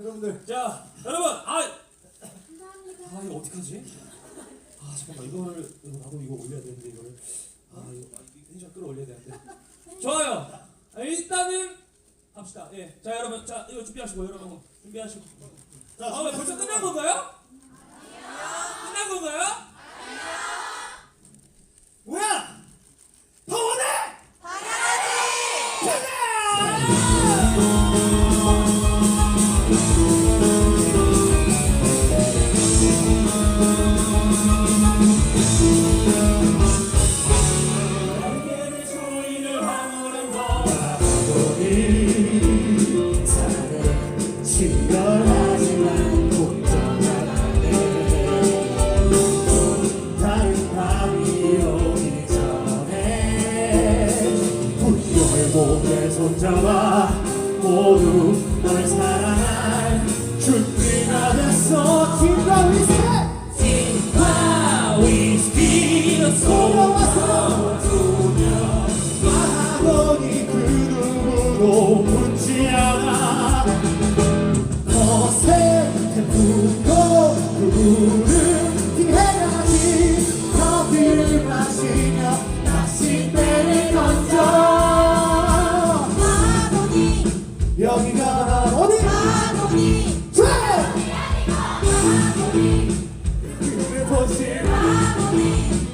여러분들 자 여러분 아 감사합니다. 아 이거 어떡하지? 아 잠깐만 이거를 나도 이거 올려야 되는데 이거를 아 이거 아, 텐션 끌어올려야 되는데 좋아요 아, 일단은 합시다 예자 여러분 자 이거 준비하시고 여러분 준비하시고 아왜 벌써 끝난 건가요? 끝난 건가요? 뭐야? 파워네! 당연하지! 파워 so timbra me.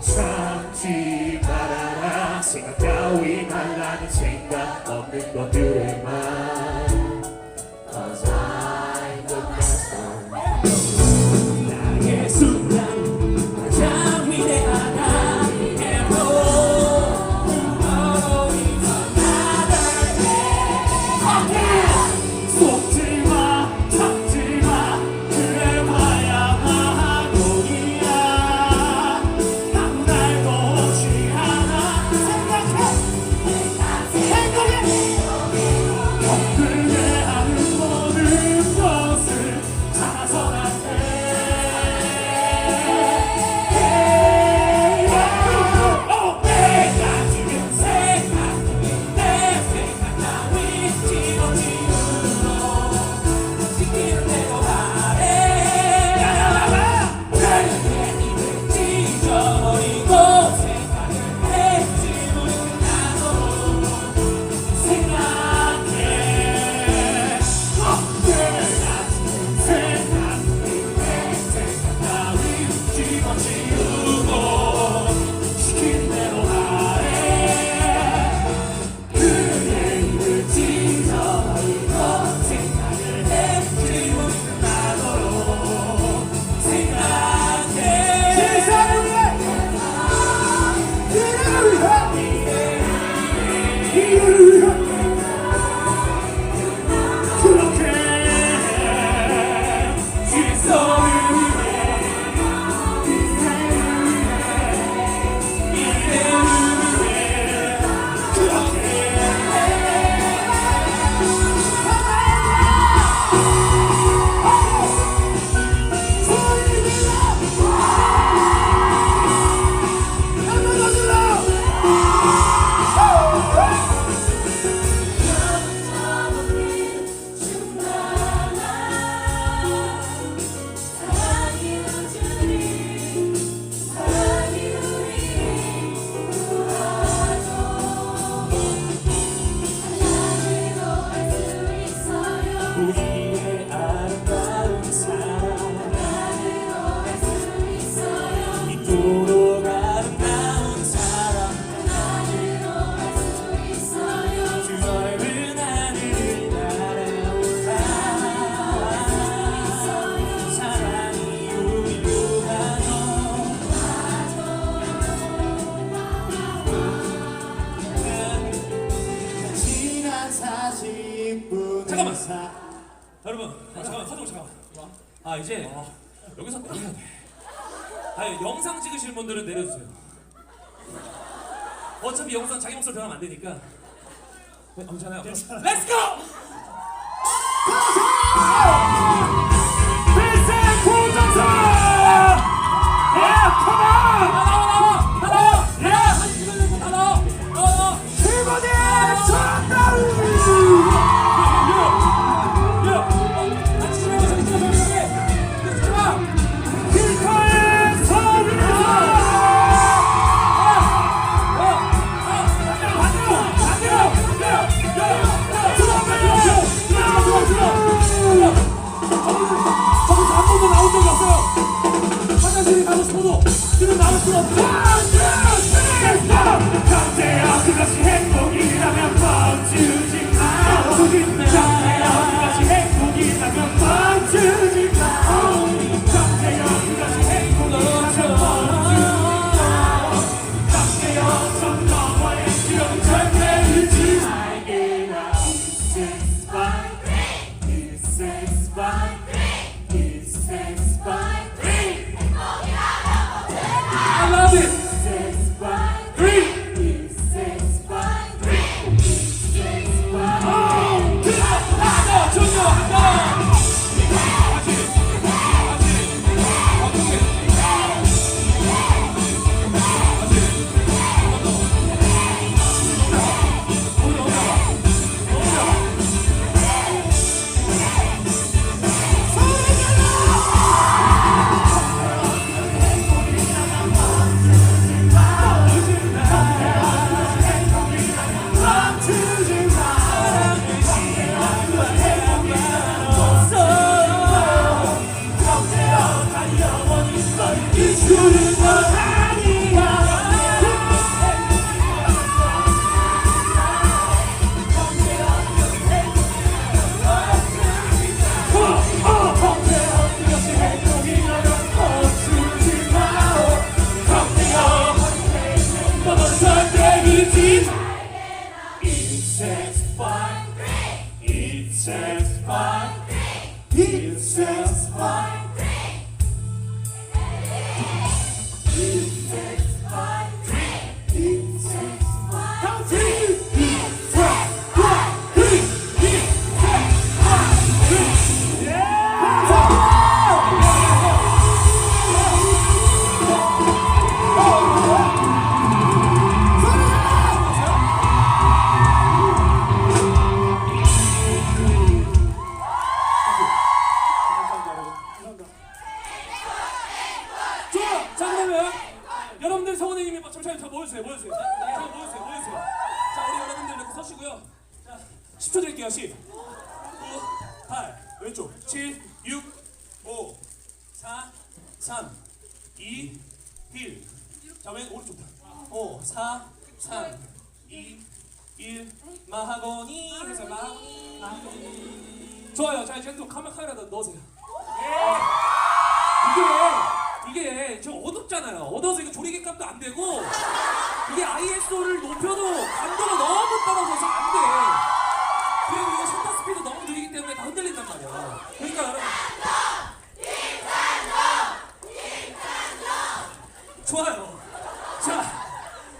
참지 말아라 생각 따위 말라는 생각 없는 것 잠깐만. 사... 여러분 아, 잠깐만 카드 잠깐만. 아 이제 여기서 내려야 돼. 아, 영상 찍으실 분들은 내려주세요. 어차피 영상 자기 목소리 변하면 안 되니까. 네, 괜찮아요. 렛츠 고! 필생 고정사! 3 2 1 자 왼 오른쪽 5 4 3 2 1 마하고니. 해서 마하고니. 마하고니 좋아요. 자 이제 또 카메라 카메라다 넣으세요. 이게 이게 저 어둡잖아요. 어두워서 이거 조리개 값도 안 되고 이게 ISO를 높여도 감도가 너무 떨어져서 안 돼. 그리고 이게 셔터 스피드 너무 느리기 때문에 다 흔들린단 말이야. 그러니까 여러분. 좋아요. 자,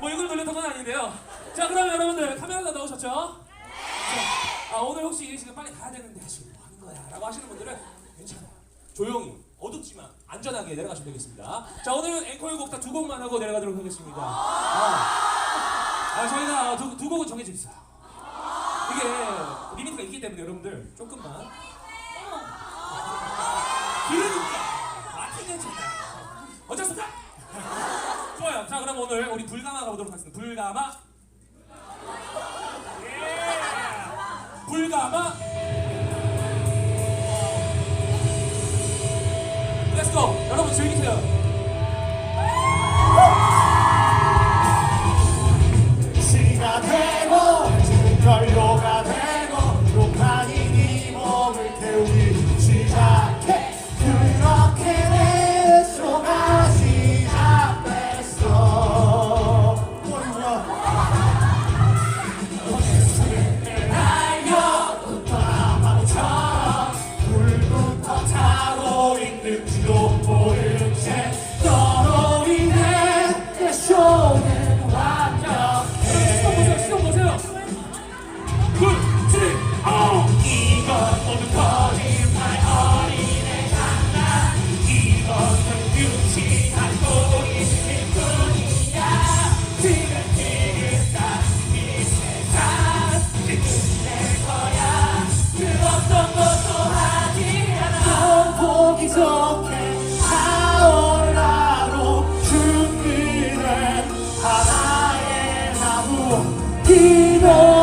뭐 이걸 놀렸던 건 아닌데요. 자, 그럼 여러분들 카메라 다 넣으셨죠? 자, 아, 오늘 혹시 지금 빨리 가야 되는데 지금 뭐 하는 거야? 라고 하시는 분들은 괜찮아요. 조용히 어둡지만 안전하게 내려가시면 되겠습니다. 자 오늘은 앵콜 곡 다 두 곡만 하고 내려가도록 하겠습니다. 아, 아 저희가 두, 두 곡은 정해져 있어요. 이게 리미트가 있기 때문에 여러분들 조금만 그러니까 많이 괜찮아요. 어쩔 수 없다. 좋아요. 자 그럼 오늘 우리 불가마 가보도록 하겠습니다. 불가마. 예. 불가마. 렛츠고 여러분 즐기세요 기도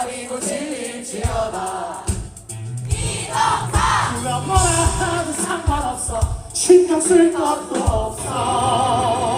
기다리고 지어다. 이덕화 누가 뭐라 하든 상관없어 신경 쓸 것도 없어